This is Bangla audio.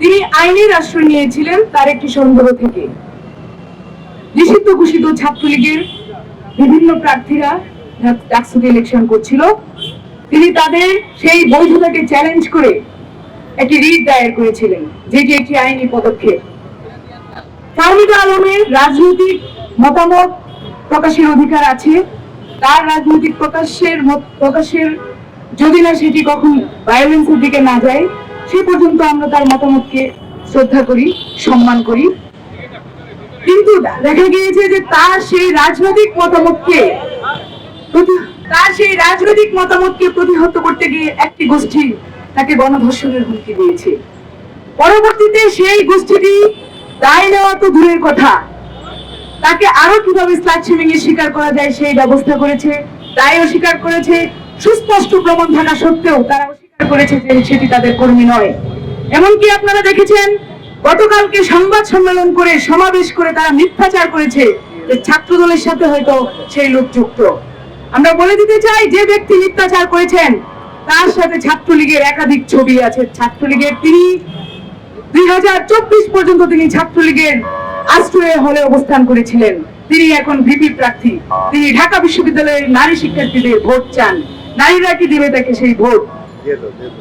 তিনি আইনের আশ্রয় নিয়েছিলেন তার একটি সন্দেহ থেকে। নিষিদ্ধ ঘোষিত ছাত্রলীগের বিভিন্ন প্রার্থীরা ডাকসুকে ইলেকশন করছিল। তিনি তাদের সেই বৈধতাকে চ্যালেঞ্জ করে একটি রিট দায়ের করেছিলেন, যেটি একটি আইনি পদক্ষেপ। ফাহমিদা আলমের রাজনৈতিক মতামত প্রকাশের অধিকার আছে। তার রাজনৈতিক প্রকাশের প্রকাশের যদি না সেটি কখন ভায়োলেন্সের দিকে না যায় সে পর্যন্ত আমরা তার মতামতকে শ্রদ্ধা করি, সম্মান করি। কিন্তু দেখা গিয়েছে যে তার সেই রাজনৈতিক মতামতকে তার সেই রাজনৈতিক মতামতকে প্রতিহত করতে গিয়ে একটি গোষ্ঠী তাকে গণধর্ষণের হুমকি দিয়েছে। পরবর্তীতে সেই গোষ্ঠীটি দায় নেওয়া তো দূরের কথা। তাকে আরও কীভাবে স্লাট এর শিকার করা যায় সেই ব্যবস্থা করেছে দায় অস্বীকার করেছে। সুস্পষ্ট প্রমাণ থাকা সত্ত্বেও তারা করেছে যে সেটি তাদের কর্মী নয়। এমনকি আপনারা দেখেছেন, গতকালকে সংবাদ সম্মেলন করে, সমাবেশ করে তারা মিথ্যাচার করেছে ছাত্র দলের সাথে হয়তো সেই লোক যুক্ত। আমরা বলে দিতে চাই, যে ব্যক্তি মিথ্যাচার করেছেন, তার সাথে ছাত্রলীগের একাধিক ছবি আছে। ছাত্রলীগের তিনি দুই হাজার চব্বিশ পর্যন্ত তিনি ছাত্রলীগের আশ্রয় হলে অবস্থান করেছিলেন। তিনি এখন ভিপি প্রার্থী। তিনি ঢাকা বিশ্ববিদ্যালয়ের নারী শিক্ষার্থীদের ভোট চান। নারীরা কি দিবে তাকে সেই ভোট? 别走别走